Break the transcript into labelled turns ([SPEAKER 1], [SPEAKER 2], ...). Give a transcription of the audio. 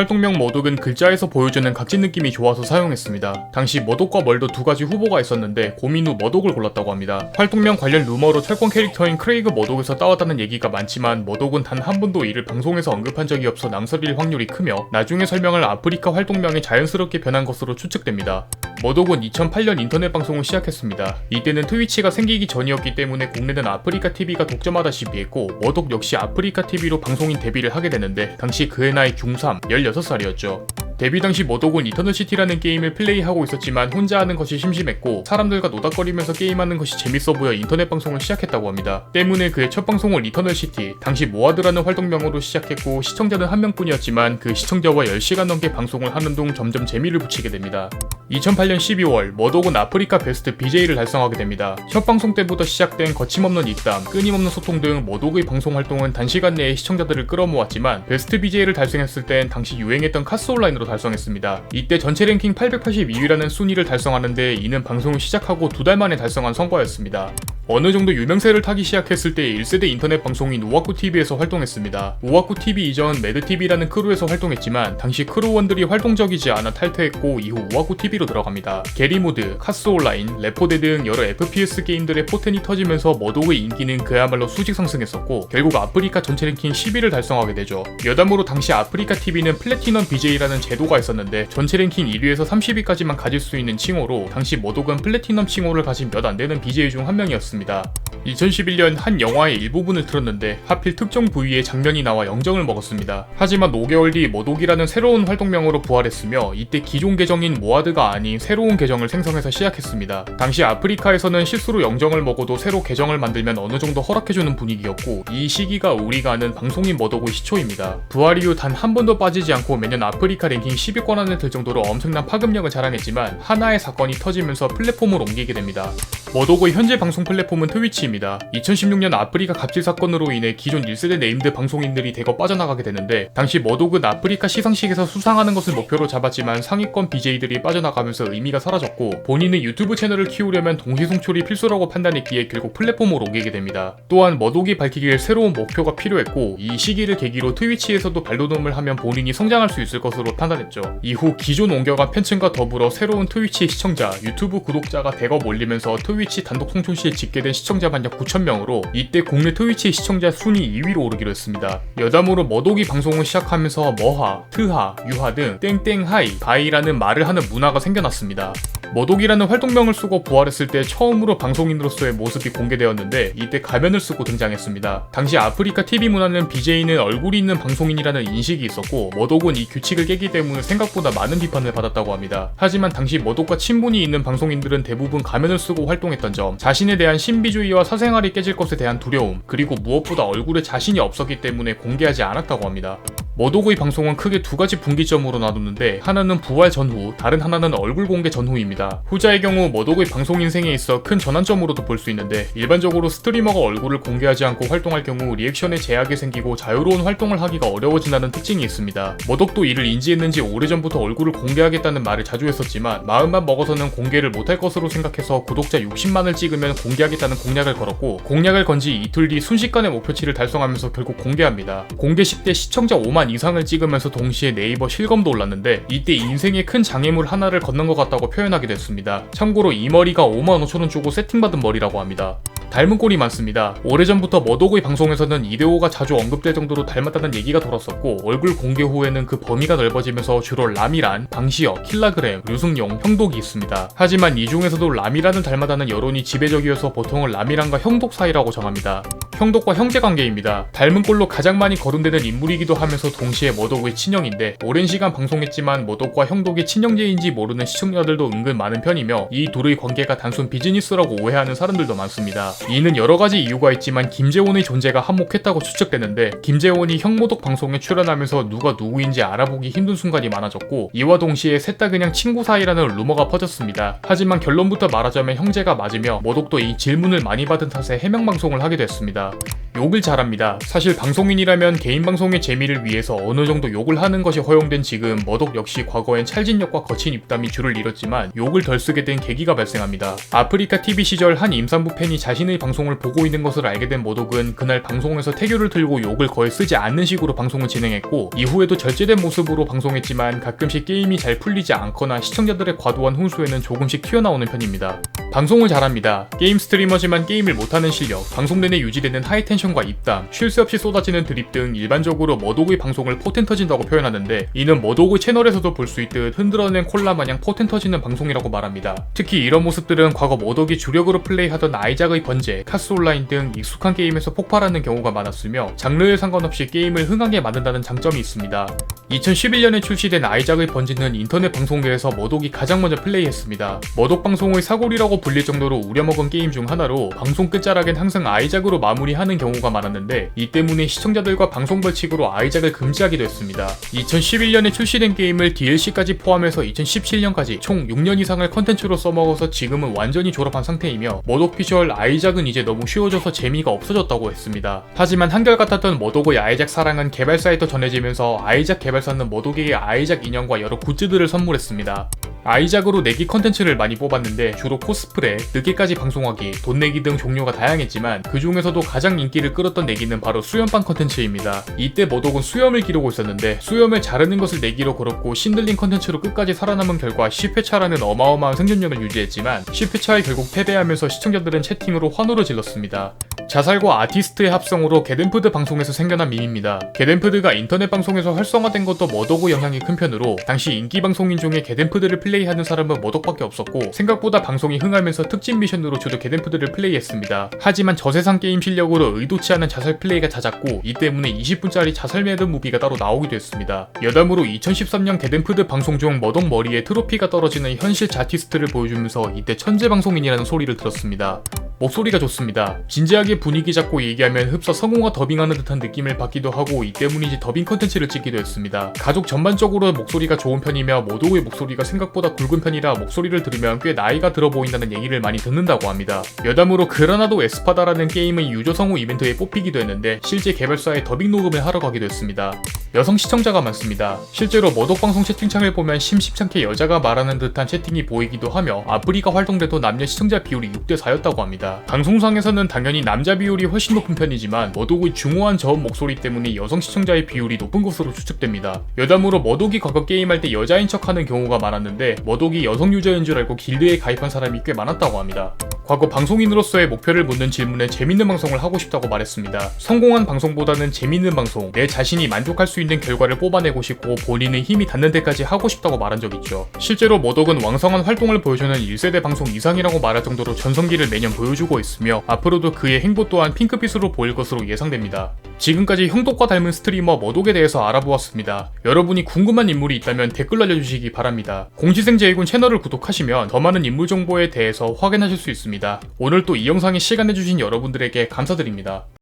[SPEAKER 1] 활동명 머독은 글자에서 보여주는 각진 느낌이 좋아서 사용했습니다. 당시 머독과 멀더 두 가지 후보가 있었는데 고민 후 머독을 골랐다고 합니다. 활동명 관련 루머로 철권 캐릭터인 크레이그 머독에서 따왔다는 얘기가 많지만 머독은 단 한 번도 이를 방송에서 언급한 적이 없어 낭설일 확률이 크며 나중에 설명을 아프리카 활동명에 자연스럽게 변한 것으로 추측됩니다. 머독은 2008년 인터넷 방송을 시작했습니다. 이때는 트위치가 생기기 전이었기 때문에 국내는 아프리카 TV가 독점하다시피 했고 머독 역시 아프리카 TV로 방송인 데뷔를 하게 되는데 당시 그의 나이 중3, 16살이었죠. 데뷔 당시 머독은 이터널시티라는 게임을 플레이하고 있었지만 혼자 하는 것이 심심했고 사람들과 노닥거리면서 게임하는 것이 재밌어 보여 인터넷 방송을 시작했다고 합니다. 때문에 그의 첫 방송을 이터널시티, 당시 모아드라는 활동명으로 시작했고 시청자는 한 명뿐이었지만 그 시청자와 10시간 넘게 방송을 하는 동 점점 재미를 붙이게 됩니다. 2008년 12월 머독은 아프리카 베스트 BJ를 달성하게 됩니다. 첫 방송 때부터 시작된 거침없는 입담, 끊임없는 소통 등 머독의 방송 활동은 단시간 내에 시청자들을 끌어모았지만 베스트 BJ를 달성했을 땐 당시 유행했던 카스 온라인으로 달성했습니다. 이때 전체 랭킹 882위라는 순위를 달성하는데 이는 방송을 시작하고 두 달 만에 달성한 성과였습니다. 어느 정도 유명세를 타기 시작했을 때 1세대 인터넷 방송인 우와쿠 TV에서 활동했습니다. 우와쿠 TV 이전 매드 TV라는 크루에서 활동했지만 당시 크루원들이 활동적이지 않아 탈퇴했고 이후 우와쿠 TV로 들어갑니다. 게리모드, 카스 온라인, 레포대 등 여러 FPS 게임들의 포텐이 터지면서 머독의 인기는 그야말로 수직 상승했었고 결국 아프리카 전체 랭킹 10위를 달성하게 되죠. 여담으로 당시 아프리카 TV는 플래티넘 BJ라는 제도가 있었는데 전체 랭킹 1위에서 30위까지만 가질 수 있는 칭호로 당시 머독은 플래티넘 칭호를 가진 몇 안 되는 BJ 중 한 명이었습니다. 2011년 한 영화의 일부분을 틀었는데 하필 특정 부위에 장면이 나와 영정을 먹었습니다. 하지만 5개월 뒤 머독이라는 새로운 활동명으로 부활했으며 이때 기존 계정인 모아드가 아닌 새로운 계정을 생성해서 시작했습니다. 당시 아프리카에서는 실수로 영정을 먹어도 새로 계정을 만들면 어느 정도 허락해주는 분위기였고 이 시기가 우리가 아는 방송인 머독의 시초입니다. 부활 이후 단 한 번도 빠지지 않고 매년 아프리카 랭킹 10위권 안에 들 정도로 엄청난 파급력을 자랑했지만 하나의 사건이 터지면서 플랫폼을 옮기게 됩니다. 머독의 현재 방송 플랫폼 은 트위치입니다. 2016년 아프리카 갑질 사건으로 인해 기존 1세대 네임드 방송인들이 대거 빠져나가게 되는데 당시 머독은 아프리카 시상식에서 수상하는 것을 목표로 잡았지만 상위권 BJ들이 빠져나가면서 의미가 사라졌고 본인은 유튜브 채널을 키우려면 동시송출이 필수라고 판단했기에 결국 플랫폼으로 옮기게 됩니다. 또한 머독이 밝히길 새로운 목표가 필요했고 이 시기를 계기로 트위치에서도 발돋움을 하면 본인이 성장할 수 있을 것으로 판단했죠. 이후 기존 옮겨간 팬층과 더불어 새로운 트위치 시청자, 유튜브 구독자가 대거 몰리면서 트위치 단독 송출 시에 집계 된 시청자만 약 9,000명으로 이때 국내 트위치 시청자 순위 2위로 오르기로 했습니다. 여담으로 머독이 방송을 시작하면서 머하, 트하, 유하 등 땡땡하이, 바이라는 말을 하는 문화가 생겨났습니다. 머독이라는 활동명을 쓰고 부활했을 때 처음으로 방송인으로서의 모습이 공개되었는데 이때 가면을 쓰고 등장했습니다. 당시 아프리카 TV 문화는 BJ는 얼굴이 있는 방송인이라는 인식이 있었고 머독은 이 규칙을 깨기 때문에 생각보다 많은 비판을 받았다고 합니다. 하지만 당시 머독과 친분이 있는 방송인들은 대부분 가면을 쓰고 활동했던 점, 자신에 대한 신비주의와 사생활이 깨질 것에 대한 두려움, 그리고 무엇보다 얼굴에 자신이 없었기 때문에 공개하지 않았다고 합니다. 머독의 방송은 크게 두 가지 분기점으로 나누는데 하나는 부활 전후, 다른 하나는 얼굴 공개 전후입니다. 후자의 경우 머독의 방송 인생에 있어 큰 전환점으로도 볼 수 있는데 일반적으로 스트리머가 얼굴을 공개하지 않고 활동할 경우 리액션에 제약이 생기고 자유로운 활동을 하기가 어려워진다는 특징이 있습니다. 머독도 이를 인지했는지 오래전부터 얼굴을 공개하겠다는 말을 자주 했었지만 마음만 먹어서는 공개를 못할 것으로 생각해서 구독자 60만을 찍으면 공개하겠다는 공약을 걸었고 공약을 건지 이틀 뒤 순식간에 목표치를 달성하면서 결국 공개합니다. 공개 10대 시청자 5만 이상을 찍으면서 동시에 네이버 실검도 올랐는데 이때 인생의 큰 장애물 하나를 건넌 것 같다고 표현하게 됐습니다. 참고로 이 머리가 5만 5천원 주고 세팅받은 머리라고 합니다. 닮은 꼴이 많습니다. 오래전부터 머독의 방송에서는 이데오가 자주 언급될 정도로 닮았다는 얘기가 돌았었고 얼굴 공개 후에는 그 범위가 넓어지면서 주로 라미란, 방시혁, 킬라그램, 류승용, 형독이 있습니다. 하지만 이 중에서도 라미란을 닮았다는 여론이 지배적이어서 보통은 라미란과 형독 사이라고 정합니다. 형독과 형제 관계입니다. 닮은 꼴로 가장 많이 거론되는 인물이기도 하면서 동시에 머독의 친형인데 오랜 시간 방송했지만 머독과 형독이 친형제인지 모르는 시청자들도 은근 많은 편이며 이 둘의 관계가 단순 비즈니스라고 오해하는 사람들도 많습니다. 이는 여러 가지 이유가 있지만 김재원의 존재가 한몫했다고 추측되는데 김재원이 형모독 방송에 출연하면서 누가 누구인지 알아보기 힘든 순간이 많아졌고 이와 동시에 셋 다 그냥 친구 사이라는 루머가 퍼졌습니다. 하지만 결론부터 말하자면 형제가 맞으며 모독도 이 질문을 많이 받은 탓에 해명 방송을 하게 됐습니다. 욕을 잘합니다. 사실 방송인이라면 개인 방송의 재미를 위해서 어느 정도 욕을 하는 것이 허용된 지금 머독 역시 과거엔 찰진력과 거친 입담이 줄을 잃었지만 욕을 덜 쓰게 된 계기가 발생합니다. 아프리카 TV 시절 한 임산부 팬이 자신의 방송을 보고 있는 것을 알게 된 머독은 그날 방송에서 태교를 들고 욕을 거의 쓰지 않는 식으로 방송을 진행했고 이후에도 절제된 모습으로 방송했지만 가끔씩 게임이 잘 풀리지 않거나 시청자들의 과도한 훈수에는 조금씩 튀어나오는 편입니다. 방송을 잘합니다. 게임 스트리머지만 게임을 못하는 실력, 방송 내내 유지되는 하이텐션과 입담, 쉴 새 없이 쏟아지는 드립 등 일반적으로 머독의 방송을 포텐 터진다고 표현하는데 이는 머독의 채널에서도 볼 수 있듯 흔들어낸 콜라 마냥 포텐 터지는 방송이라고 말합니다. 특히 이런 모습들은 과거 머독이 주력으로 플레이하던 아이작의 번제, 카스 온라인 등 익숙한 게임에서 폭발하는 경우가 많았으며 장르에 상관없이 게임을 흥하게 만든다는 장점이 있습니다. 2011년에 출시된 아이작의 번지는 인터넷 방송계에서 머독이 가장 먼저 플레이했습니다. 머독 방송의 사골이라고 불릴 정도로 우려먹은 게임 중 하나로 방송 끝자락엔 항상 아이작으로 마무리 하는 경우가 많았는데 이 때문에 시청자들과 방송 벌칙으로 아이작을 금지하기도 했습니다. 2011년에 출시된 게임을 DLC까지 포함해서 2017년까지 총 6년 이상을 컨텐츠로 써먹어서 지금은 완전히 졸업한 상태이며 머독 피셜 아이작은 이제 너무 쉬워져서 재미가 없어졌다고 했습니다. 하지만 한결같았던 머독의 아이작 사랑은 개발사에 또 전해지면서 아이작 개발사는 머독에게 아이작 인형과 여러 굿즈들을 선물했습니다. 아이작으로 내기 컨텐츠를 많이 뽑았는데 주로 코스프레, 늦게까지 방송하기, 돈 내기 등 종류가 다양했지만 그 중에서도 가장 인기를 끌었던 내기는 바로 수염빵 컨텐츠입니다. 이때 머독은 수염을 기르고 있었는데 수염을 자르는 것을 내기로 걸었고 신들린 컨텐츠로 끝까지 살아남은 결과 10회차라는 어마어마한 생존력을 유지했지만 10회차에 결국 패배하면서 시청자들은 채팅으로 환호를 질렀습니다. 자살과 아티스트의 합성으로 게덴푸드 방송에서 생겨난 밈입니다. 게덴푸드가 인터넷 방송에서 활성화된 것도 머독의 영향이 큰 편으로 당시 인기 방송인 중에 게덴푸드를 플레 이하는 사람은 머독밖에 없었고 생각보다 방송이 흥하면서 특집 미션으로 주로 게덴푸드를 플레이했습니다. 하지만 저세상 게임 실력으로 의도치 않은 자살 플레이가 잦았고 이 때문에 20분짜리 자살 매드 무비가 따로 나오기도 했습니다. 여담으로 2013년 게덴푸드 방송 중 머독 머리에 트로피가 떨어지는 현실 자티스트를 보여주면서 이때 천재 방송인이라는 소리를 들었습니다. 목소리가 좋습니다. 진지하게 분위기 잡고 얘기하면 흡사 성우가 더빙하는 듯한 느낌을 받기도 하고 이 때문인지 더빙 컨텐츠를 찍기도 했습니다. 가족 전반적으로 목소리가 좋은 편이며 모두의 목소리가 생각보다 굵은 편이라 목소리를 들으면 꽤 나이가 들어 보인다는 얘기를 많이 듣는다고 합니다. 여담으로 그라나도 에스파다라는 게임의 유저 성우 이벤트에 뽑히기도 했는데 실제 개발사에 더빙 녹음을 하러 가기도 했습니다. 여성 시청자가 많습니다. 실제로 머독 방송 채팅창을 보면 심심찮게 여자가 말하는 듯한 채팅이 보이기도 하며 아프리카 활동돼도 남녀 시청자 비율이 6대 4였다고 합니다. 방송상에서는 당연히 남자 비율이 훨씬 높은 편이지만 머독의 중후한 저음 목소리 때문에 여성 시청자의 비율이 높은 것으로 추측됩니다. 여담으로 머독이 과거 게임할 때 여자인 척하는 경우가 많았는데 머독이 여성 유저인 줄 알고 길드에 가입한 사람이 꽤 많았다고 합니다. 과거 방송인으로서의 목표를 묻는 질문에 재밌는 방송을 하고 싶다고 말했습니다. 성공한 방송보다는 재밌는 방송, 내 자신이 만족할 수 있는 결과를 뽑아내고 싶고 본인의 힘이 닿는 데까지 하고 싶다고 말한 적 있죠. 실제로 머독은 왕성한 활동을 보여주는 1세대 방송 이상이라고 말할 정도로 전성기를 매년 보여주고 있으며 앞으로도 그의 행보 또한 핑크빛으로 보일 것으로 예상됩니다. 지금까지 형독과 닮은 스트리머 머독에 대해서 알아보았습니다. 여러분이 궁금한 인물이 있다면 댓글 날려주시기 바랍니다. 공시생 제이군 채널을 구독하시면 더 많은 인물 정보에 대해서 확인하실 수 있습니다. 오늘 또 이 영상에 시간 내주신 여러분들에게 감사드립니다.